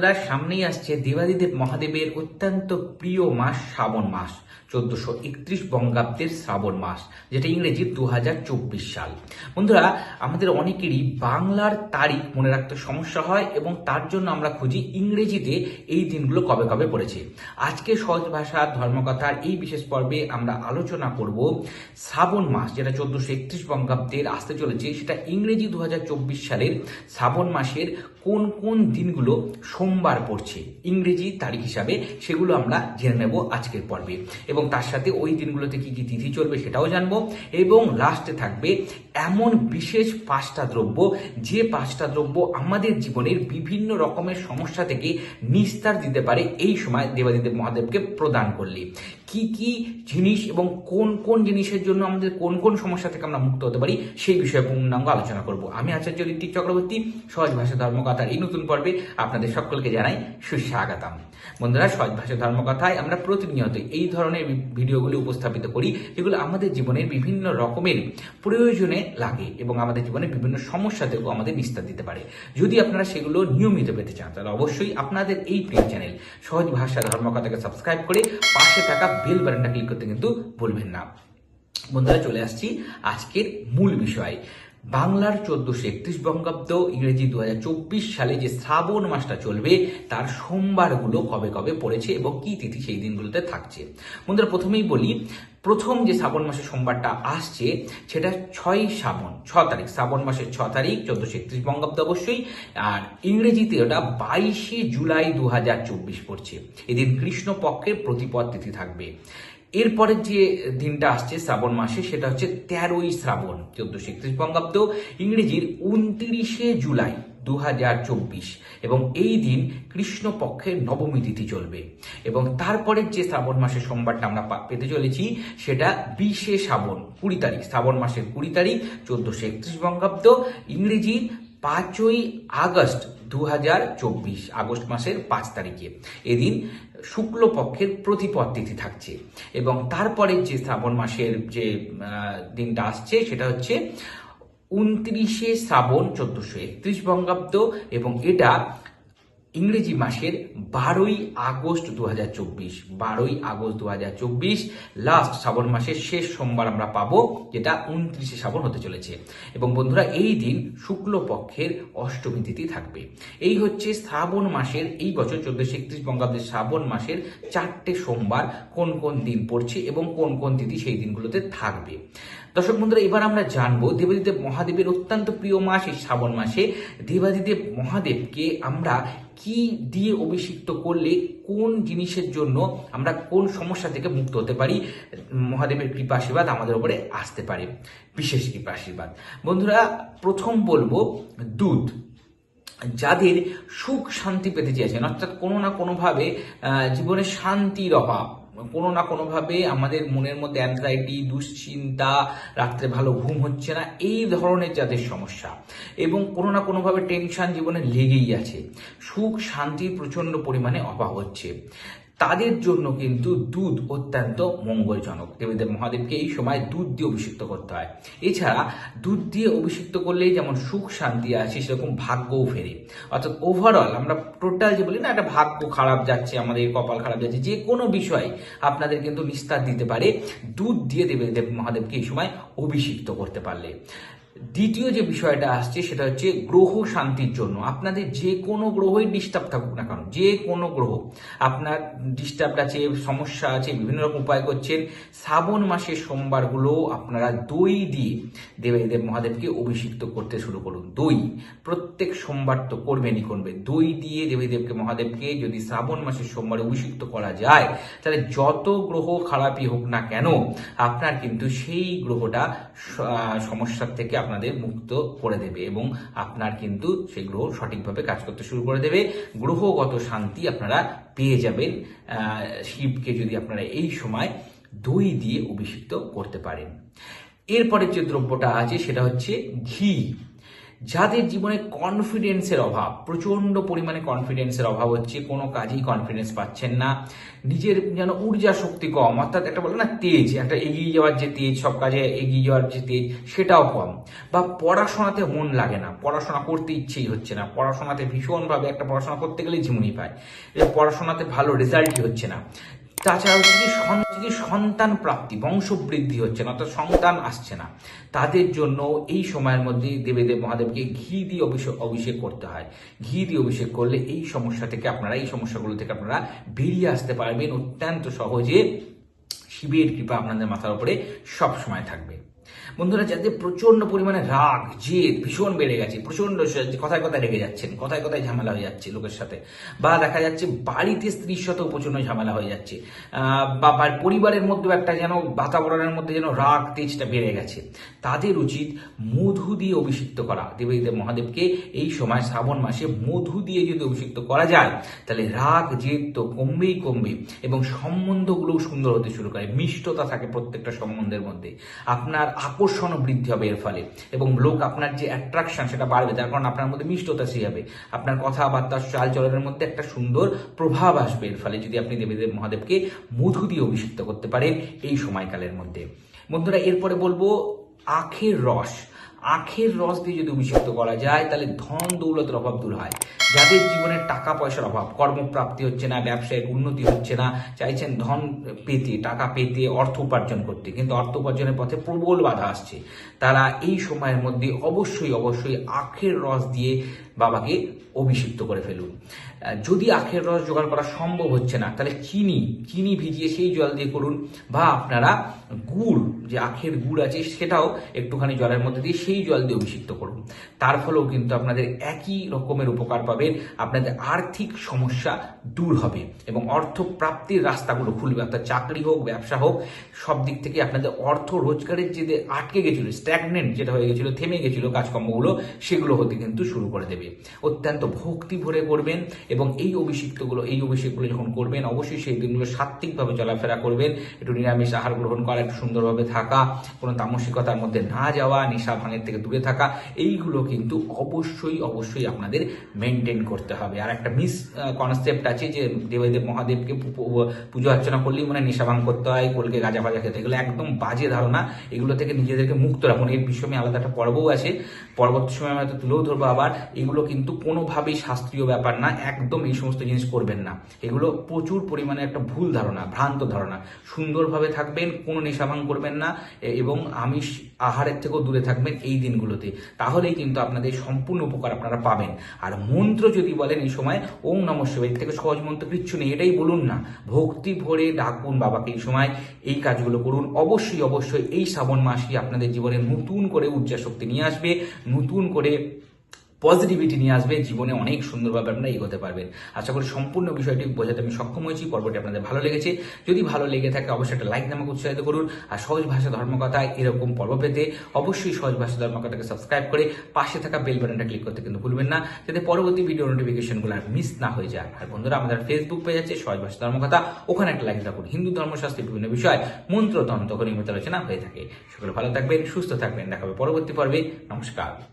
বন্ধুরা সামনেই আসছে দেবাদিদেব মহাদেবের অত্যন্ত প্রিয় মাস, শ্রাবণ মাস, চোদ্দশো একত্রিশ বঙ্গাব্দের শ্রাবণ মাস, যেটা ইংরেজি দু হাজার চব্বিশ সাল। বন্ধুরা, আমাদের অনেকেরই বাংলার তারিখ মনে রাখতে সমস্যা হয় এবং তার জন্য আমরা খুঁজি ইংরেজিতে এই দিনগুলো কবে কবে পড়েছে। আজকে সহজ ভাষা, ধর্মকথার এই বিশেষ পর্বে আমরা আলোচনা করব শ্রাবণ মাস, যেটা চোদ্দশো একত্রিশ বঙ্গাব্দের আসতে চলেছে, সেটা ইংরেজি দু হাজার চব্বিশ সালের শ্রাবণ মাসের কোন কোন দিনগুলো সোমবার পড়ছে? ইংরেজি তারিখ হিসাবে সেগুলো আমরা জেনে নেব আজকের পর্বে। এবং তার সাথে ওই দিনগুলোতে কি কি তিথি চলবে সেটাও জানব। এবং লাস্টে থাকবে এমন বিশেষ পাঁচটা দ্রব্য, যে পাঁচটা দ্রব্য আমাদের জীবনের বিভিন্ন রকমের সমস্যা থেকে নিস্তার দিতে পারে, এই সময় দেবাদিদেব মহাদেবকে প্রদান করলে। কি কি জিনিস এবং কোন কোন জিনিসের জন্য আমাদের কোন কোন সমস্যা থেকে আমরা মুক্ত হতে পারি, সেই বিষয়ে পূর্ণাঙ্গ আলোচনা করব। আমি আচার্য ঋত্বিক চক্রবর্তী, সহজ ভাষা ধর্মকথার এই নতুন পর্বে আপনাদের সকলকে জানাই সুস্বাগতম। বন্ধুরা, সহজ ভাষা ধর্মকথায় আমরা প্রতিনিয়ত এই ধরনের ভিডিওগুলি উপস্থাপিত করি, যেগুলো আমাদের জীবনের বিভিন্ন রকমের প্রয়োজনে লাগে এবং আমাদের জীবনে বিভিন্ন সমস্যা থেকেও আমাদের নিস্তার দিতে পারে। যদি আপনারা সেগুলো নিয়মিত পেতে চান, তাহলে অবশ্যই আপনাদের এই প্রিয় চ্যানেল সহজ ভাষা ধর্মকথাকে সাবস্ক্রাইব করে পাশে থাকা বেল বাটনটা ক্লিক করতে কিন্তু ভুলবেন না। বন্ধুরা চলে আসছি আজকের মূল বিষয়। বাংলার চোদ্দশো একত্রিশ বঙ্গাব্দ ইংরেজি দু হাজার চব্বিশ সালে যে শ্রাবণ মাসটা চলবে, তার সোমবারগুলো কবে কবে পড়েছে এবং কি তিথি সেই দিনগুলোতে থাকছে? বন্ধুরা, প্রথমেই বলি, প্রথম যে শ্রাবণ মাসের সোমবারটা আসছে, সেটা ছয় শ্রাবণ, ছ তারিখ। শ্রাবণ মাসের ছ তারিখ, চোদ্দশো একত্রিশ বঙ্গাব্দ অবশ্যই, আর ইংরেজিতে ওটা বাইশে জুলাই দু হাজার চব্বিশ পড়ছে। এদিন কৃষ্ণপক্ষের প্রতিপদ তিথি থাকবে। এরপরে যে দিনটা আসছে শ্রাবণ মাসে, সেটা হচ্ছে তেরোই শ্রাবণ, চোদ্দশো একত্রিশ বঙ্গাব্দ, ইংরেজির উনত্রিশে জুলাই দু হাজার চব্বিশ। এবং এই দিন কৃষ্ণপক্ষের নবমী তিথি চলবে। এবং তারপরের যে শ্রাবণ মাসের সোমবারটা আমরা পেতে চলেছি, সেটা বিশে শ্রাবণ, কুড়ি তারিখ, শ্রাবণ মাসের কুড়ি তারিখ, চোদ্দশো একত্রিশ বঙ্গাব্দ, ইংরেজির পাঁচই আগস্ট দু হাজার চব্বিশ, আগস্ট মাসের পাঁচ তারিখে। এদিন শুক্লপক্ষের প্রতিপদ তিথি থাকছে এবং তারপরে যে শ্রাবণ মাসের যে দিনটা আসছে সেটা হচ্ছে উনত্রিশে শ্রাবণ চোদ্দশো একত্রিশ বঙ্গাব্দ এবং এটা ইংরেজি মাসের বারোই আগস্ট দু হাজার চব্বিশ, বারোই আগস্ট দু হাজার চব্বিশ লাস্ট শ্রাবণ মাসের শেষ সোমবার আমরা পাবো, যেটা উনত্রিশে শ্রাবণ হতে চলেছে। এবং বন্ধুরা, এই দিন শুক্লপক্ষের অষ্টমী তিথি থাকবে। এই হচ্ছে শ্রাবণ মাসের, এই বছর চোদ্দশো একত্রিশ বঙ্গাব্দের শ্রাবণ মাসের চারটে সোমবার কোন কোন দিন পড়ছে এবং কোন কোন তিথি সেই দিনগুলোতে থাকবে। দর্শক বন্ধুরা, এবার আমরা জানব দেবাদিদেব মহাদেবের অত্যন্ত প্রিয় মাস এই শ্রাবণ মাসে। দেবাদিদেব মহাদেবকে আমরা কি দিয়ে অভিষিক্ত করলে, কোন জিনিসের জন্য আমরা কোন সমস্যা থেকে মুক্ত হতে পারি, মহাদেবের কৃপা আশীর্বাদ আমাদের উপরে আসতে পারে, বিশেষ কৃপা আশীর্বাদ। বন্ধুরা, প্রথম বলব দুধ। যাদের সুখ শান্তি পেতে চেয়েছেন, অর্থাৎ কোনো না কোনোভাবে জীবনে শান্তির অভাব কোনো না কোনোভাবে আমাদের মনের মধ্যে অ্যাংজাইটি দুশ্চিন্তা, রাত্রে ভালো ঘুম হচ্ছে না, এই ধরনের যাদের সমস্যা। এবং কোনো না কোনোভাবে টেনশন জীবনে লেগেই আছে। সুখ শান্তির প্রচণ্ড পরিমাণে অভাব হচ্ছে। তাদের জন্য কিন্তু দুধ অত্যন্ত মঙ্গলজনক। দেবীদেব মহাদেবকে এই সময় দুধ দিয়ে অভিষিক্ত করতে হয়। এছাড়া দুধ দিয়ে অভিষিক্ত করলেই যেমন সুখ শান্তি আসে, সেরকম ভাগ্যও ফেরে। অর্থাৎ ওভারঅল আমরা টোটাল যে বলি না, একটা ভাগ্য খারাপ যাচ্ছে, আমাদের কপাল খারাপ যাচ্ছে, যে কোনো বিষয় আপনাদের কিন্তু নিস্তার দিতে পারে। দুধ দিয়ে দেবীদেব মহাদেবকে এই সময় অভিষিক্ত করতে পারলে। দ্বিতীয় যে বিষয়টা আসছে সেটা হচ্ছে গ্রহ শান্তির জন্য। আপনাদের যে কোনো গ্রহই ডিস্টার্ব থাকুক না কেন, যে কোনো গ্রহ। আপনার ডিস্টার্ব আছে, সমস্যা আছে, বিভিন্ন রকম উপায় করছেন, শ্রাবণ মাসের সোমবারগুলো আপনারা দই দিয়ে দেবাদেব মহাদেবকে অভিষিক্ত করতে শুরু করুন। দই, প্রত্যেক সোমবার তো করবেনই করবে দই দিয়ে দেবীদেবকে মহাদেবকে যদি শ্রাবণ মাসের সোমবারে অভিষিক্ত করা যায়, তাহলে যত গ্রহ খারাপই হোক না কেন, আপনার কিন্তু সেই গ্রহটা সমস্যার থেকে আপনাদের মুক্ত করে দেবে এবং আপনার কিন্তু সেই গ্রহ সঠিকভাবে কাজ করতে শুরু করে দেবে। গ্রহগত শান্তি আপনারা পেয়ে যাবেন। শিবকে যদি আপনারা এই সময় দই দিয়ে অভিষিক্ত করতে পারেন। এরপরে যে দ্রব্যটা আছে সেটা হচ্ছে ঘি। যাদের জীবনে কনফিডেন্সের অভাব প্রচণ্ড পরিমাণে কনফিডেন্সের অভাব হচ্ছে, কোনো কাজেই কনফিডেন্স পাচ্ছেন না, নিজের যেন ঊর্জা শক্তি কম, অর্থাৎ একটা বলে না তেজ, একটা এগিয়ে যাওয়ার যে তেজ, সব কাজে এগিয়ে যাওয়ার যে তেজ, সেটাও কম। বা পড়াশোনাতে মন লাগে না, পড়াশোনা করতে ইচ্ছেই হচ্ছে না, পড়াশোনাতে ভীষণভাবে একটা পড়াশোনা করতে গেলেই ঝিমুনি পায় পড়াশোনাতে ভালো রেজাল্টই হচ্ছে না। তাছাড়া হচ্ছে কি সন- হচ্ছে কি সন্তান প্রাপ্তি, বংশবৃদ্ধি হচ্ছে না, অর্থাৎ সন্তান আসছে না। তাদের জন্য এই সময়ের মধ্যে দেবেদেব মহাদেবকে ঘি দিয়ে অভিষেক অভিষেক করতে হয়। ঘি দিয়ে অভিষেক করলে এই সমস্যা থেকে আপনারা, এই সমস্যাগুলো থেকে আপনারা বেরিয়ে আসতে পারবেন। অত্যন্ত সহজে শিবের কৃপা আপনাদের মাথার উপরে সব সময় থাকবে। বন্ধুরা যাদের প্রচণ্ড পরিমাণে রাগ, জেদ, ভীষণ বেড়ে গেছে প্রচণ্ড কথায় কথায় রেগে যাচ্ছেন, কথায় কথায় ঝামেলা হয়ে যাচ্ছে লোকের সাথে, বা দেখা যাচ্ছে বাড়িতে স্ত্রীর সাথেও প্রচণ্ড ঝামেলা হয়ে যাচ্ছে বা পরিবারের মধ্যেও একটা যেন বাতাবরণের মধ্যে যেন রাগ, তেজটা বেড়ে গেছে। তাদের উচিত মধু দিয়ে অভিষিক্ত করা। দেবদেব মহাদেবকে এই সময় শ্রাবণ মাসে মধু দিয়ে যদি অভিষিক্ত করা যায়, তাহলে রাগ, জেদ তো কমবেই কমবে এবং সম্বন্ধগুলোও সুন্দর হতে শুরু করে। মিষ্টতা থাকে প্রত্যেকটা সম্বন্ধের মধ্যে। আপনার আকর্ষণও বৃদ্ধি হবে এর ফলে। এবং লোক আপনার যে অ্যাট্রাকশন সেটা বাড়বে, তার কারণ আপনার মধ্যে মিষ্টতা সেই হবে। আপনার কথাবার্তা, চালচলনের মধ্যে একটা সুন্দর প্রভাব আসবে এর ফলে যদি আপনি দেবীদেব মহাদেবকে মধু দিয়ে অভিষিক্ত করতে পারেন এই সময়কালের মধ্যে। বন্ধুরা, এরপরে বলব আখের রস। আখের রস দিয়ে যদি অভিষিক্ত করা যায়, তাহলে ধন দৌলতের অভাব দূর হয়। যাদের জীবনে টাকা পয়সার অভাব, কর্মপ্রাপ্তি হচ্ছে না, ব্যবসায়িক উন্নতি হচ্ছে না, চাইছেন ধন পেতে, টাকা পেতে, অর্থ উপার্জন করতে। কিন্তু অর্থ উপার্জনের পথে প্রবল বাধা আসছে। তারা এই সময়ের মধ্যে অবশ্যই অবশ্যই আখের রস দিয়ে বাবাকে অভিষিক্ত করে ফেলুন। যদি আখের রস জোগাড় করা সম্ভব হচ্ছে না, তাহলে চিনি চিনি ভিজিয়ে সেই জল দিয়ে করুন, বা আপনারা গুড়, যে আখের গুড় আছে, সেটাও একটুখানি জলের মধ্যে দিয়ে সেই জল দিয়ে অভিষিক্ত করুন। তার ফলেও কিন্তু আপনাদের একই রকমের উপকার পাবেন আপনাদের আর্থিক সমস্যা দূর হবে, এবং অর্থ প্রাপ্তির রাস্তাগুলো খুলবে, অর্থাৎ চাকরি হোক, ব্যবসা হোক, সব দিক থেকে আপনাদের অর্থ রোজগারের যে আটকে গেছিল স্ট্যাগনেন্ট যেটা হয়ে গেছিল, থেমে গেছিল কাজকর্মগুলো, সেগুলো হতে কিন্তু শুরু করে দেবে। অত্যন্ত ভক্তি ভরে করবেন এবং এই অভিষিক্তগুলো, এই অভিষেকগুলো যখন করবেন, অবশ্যই সেই দিনগুলো সাত্ত্বিকভাবে চলাফেরা করবেন। একটু নিরামিষ আহার গ্রহণ করা, একটু সুন্দরভাবে থাকা, কোনো তামসিকতার মধ্যে না যাওয়া, নেশা ভাঙের থেকে দূরে থাকা, এইগুলো কিন্তু অবশ্যই অবশ্যই আপনাদের মেনটেন করতে হবে। আর একটা মিস কনসেপ্ট আছে যে দেবদেব মহাদেবকে পুজো অর্চনা করলেই মনে নেশা ভাঙ করতে হয়, কোলকে গাঁজা ফাজা খেতে। এগুলো একদম বাজে ধারণা। এগুলো থেকে নিজেদেরকে মুক্ত রাখুন। এর বিষয়ে আলাদা একটা পর্বও আছে। পরবর্তী সময় হয়তো তুলেও ধরবো আবার। এগুলো কিন্তু কোনোভাবেই শাস্ত্রীয় ব্যাপার না, একদম এই সমস্ত জিনিস করবেন না। এগুলো প্রচুর পরিমাণে একটা ভুল ধারণা, ভ্রান্ত ধারণা। সুন্দরভাবে থাকবেন, কোনো নেশাভাং করবেন না এবং আমিষ আহারের থেকেও দূরে থাকবেন এই দিনগুলোতে। তাহলেই কিন্তু আপনাদের সম্পূর্ণ উপকার আপনারা পাবেন। আর মন্ত্র যদি বলেন এই সময়, ওম নম শিবায়, এর থেকে সহজ মন্ত্র কিচ্ছু নেই, এটাই বলুন না। ভক্তি ভরে ডাকুন বাবাকে এই সময়, এই কাজগুলো করুন। অবশ্যই অবশ্যই এই শ্রাবণ মাসই আপনাদের জীবনে নতুন করে ঊর্জা শক্তি নিয়ে আসবে, নতুন করে পজিটিভিটি নিয়ে আসবে, জীবনে অনেক সুন্দরভাবে আপনারা এগোতে পারবেন। আশা করি সম্পূর্ণ বিষয়টি বোঝাতে আমি সক্ষম হয়েছি, পর্বটি আপনাদের ভালো লেগেছে। যদি ভালো লেগে থাকে, অবশ্যই একটা লাইক নামক উৎসাহিত করুন, আর সহজ ভাষা ধর্মকথা এরকম পর্ব পেতে অবশ্যই সহজ ভাষা ধর্মকথাকে সাবস্ক্রাইব করে পাশে থাকা বেল বাটনটা ক্লিক করতে কিন্তু ভুলবেন না, যাতে পরবর্তী ভিডিও নোটিফিকেশনগুলো আর মিস না হয়ে যায়। আর বন্ধুরা, আমাদের ফেসবুক পেজ আছে, সহজ ভাষা ধর্মকথা ওখানে একটা লাইক রাখুন। হিন্দু ধর্মশাস্ত্রের বিভিন্ন বিষয়, মন্ত্র, তন্ত্র, নিয়মিত আলোচনা হয়ে থাকে। সকলে ভালো থাকবেন, সুস্থ থাকবেন। দেখাবে পরবর্তী পর্বে। নমস্কার।